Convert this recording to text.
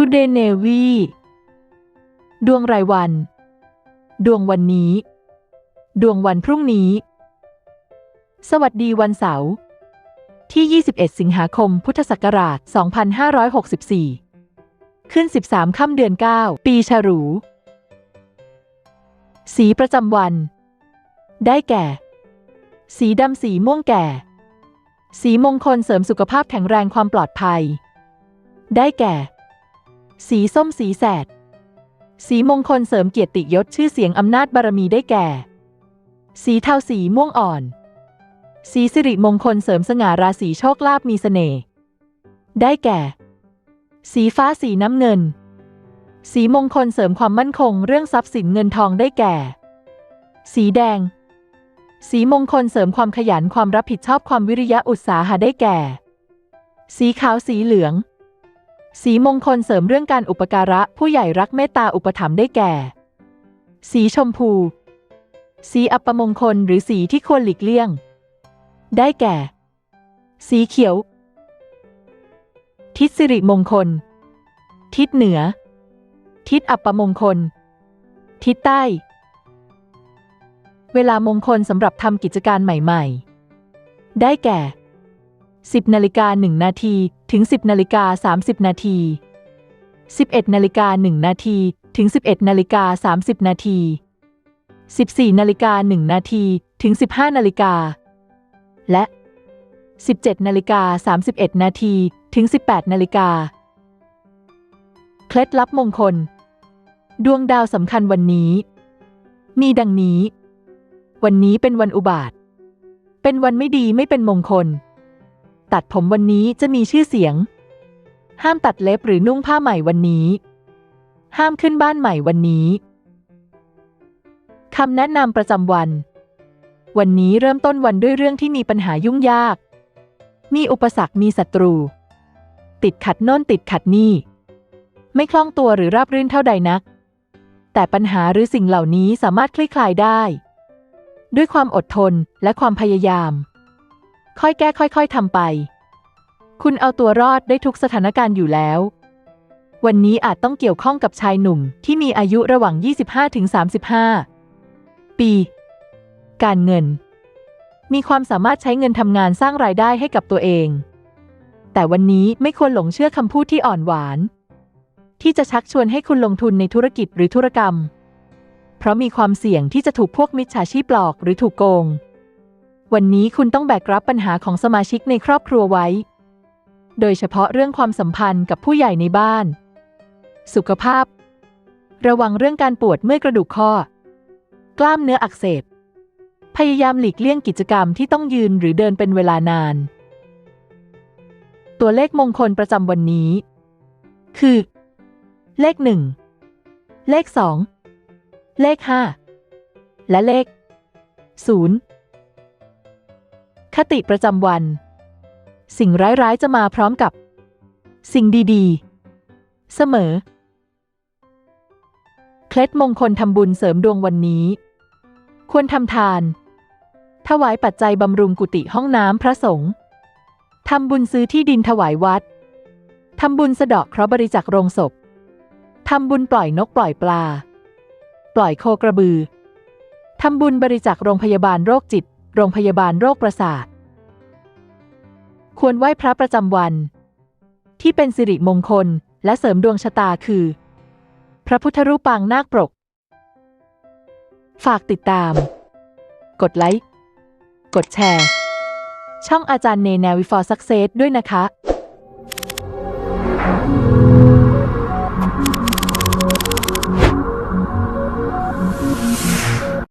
Today Navy ดวงรายวัน ดวงวันนี้ ดวงวันพรุ่งนี้ สวัสดีวันเสาร์ที่ 21 สิงหาคม พุทธศักราช 2564 ขึ้น 13 ค่ำเดือน 9 ปีฉลู สีประจำวัน ได้แก่ สีดำสีม่วงแก่ สีมงคลเสริมสุขภาพแข็งแรงความปลอดภัย ได้แก่ สีส้มสีแสด สีมงคลเสริมเกียรติยศชื่อเสียงอำนาจบารมีได้แก่ สีเทาสีม่วงอ่อน สีสิริมงคลเสริมสง่าราศีโชคลาภมีเสน่ห์ได้แก่ สีฟ้าสีน้ำเงิน สีมงคลเสริมความมั่นคงเรื่องทรัพย์สินเงินทองได้แก่ สีแดง สีมงคลเสริมความขยันความรับผิดชอบความวิริยะอุตสาหะได้แก่ สีขาวสีเหลือง สีมงคลเสริมเรื่องการอุปการะผู้ใหญ่รักเมตตาอุปถัมภ์ได้แก่ สีชมพู สีอัปมงคลหรือสีที่ควรหลีกเลี่ยง ได้แก่ สีเขียว ทิศสิริมงคล ทิศเหนือ ทิศอัปมงคล ทิศใต้ เวลามงคลสำหรับทำกิจการใหม่ ๆ ได้แก่ 10นาฬิกา1นาทีถึง 10นาฬิกา30นาที11นาฬิกา1นาทีถึง 11นาฬิกา30นาที14นาฬิกา1นาทีถึง 15นาฬิกาและ 17นาฬิกา31นาทีถึง 18นาฬิกาเคล็ดลับมงคล ดวงดาวสำคัญวันนี้ มีดังนี้ วันนี้เป็นวันอุบาท เป็นวันไม่ดีไม่เป็นมงคล ตัดผมวันนี้จะมีชื่อเสียง ห้ามตัดเล็บหรือนุ่งผ้าใหม่วันนี้ ห้ามขึ้นบ้านใหม่วันนี้คำแนะนำประจำวัน วันนี้เริ่มต้นวันด้วยเรื่องที่มีปัญหายุ่งยาก มีอุปสรรค มีศัตรู ติดขัดโน่นติดขัดนี่ ไม่คล่องตัวหรือราบรื่นเท่าใดนัก แต่ปัญหาหรือสิ่งเหล่านี้สามารถคลี่คลายได้ ด้วยความอดทนและความพยายาม ค่อยแก้ค่อยๆทำไป คุณเอาตัวรอดได้ทุกสถานการณ์อยู่แล้ว วันนี้อาจต้องเกี่ยวข้องกับชายหนุ่มที่มีอายุระหว่าง 25-35 ปี การเงิน มีความสามารถใช้เงินทำงานสร้างรายได้ให้กับตัวเอง แต่วันนี้ไม่ควรหลงเชื่อคำพูดที่อ่อนหวาน ที่จะชักชวนให้คุณลงทุนในธุรกิจหรือธุรกรรม เพราะมีความเสี่ยงที่จะถูกพวกมิจฉาชีพหลอกหรือถูกโกง วันนี้คุณต้องแบกรับปัญหาของสมาชิกในครอบครัวไว้ โดยเฉพาะเรื่องความสัมพันธ์กับผู้ใหญ่ในบ้าน สุขภาพ ระวังเรื่องการปวดเมื่อยกระดูกข้อ กล้ามเนื้ออักเสบ พยายามหลีกเลี่ยงกิจกรรมที่ต้องยืนหรือเดินเป็นเวลานาน ตัวเลขมงคลประจำวันนี้ คือ เลขหนึ่ง เลขสอง เลขห้า และเลขศูนย์ คติประจำวัน สิ่งร้ายๆจะมาพร้อมกับ สิ่งดีๆ เสมอ เคล็ดมงคลทำบุญเสริมดวงวันนี้ ควรทำทาน ถวายปัจจัยบำรุงกุฏิห้องน้ำพระสงฆ์ทำบุญซื้อที่ดินถวายวัด ทำบุญสะเดาะเคราะห์บริจาคโรงศพ ทำบุญปล่อยนกปล่อยปลา ปล่อยโคกระบือ ทำบุญบริจาคโรงพยาบาลโรคจิต โรงพยาบาลโรคประสาท ควรไหว้พระประจำวัน ที่เป็นสิริมงคลและเสริมดวงชะตาคือ พระพุทธรูปปางนาคปรก ฝากติดตาม กดไลค์ กดแชร์ ช่องอาจารย์เนแนวิฟอร์ซักเซสด้วยนะคะ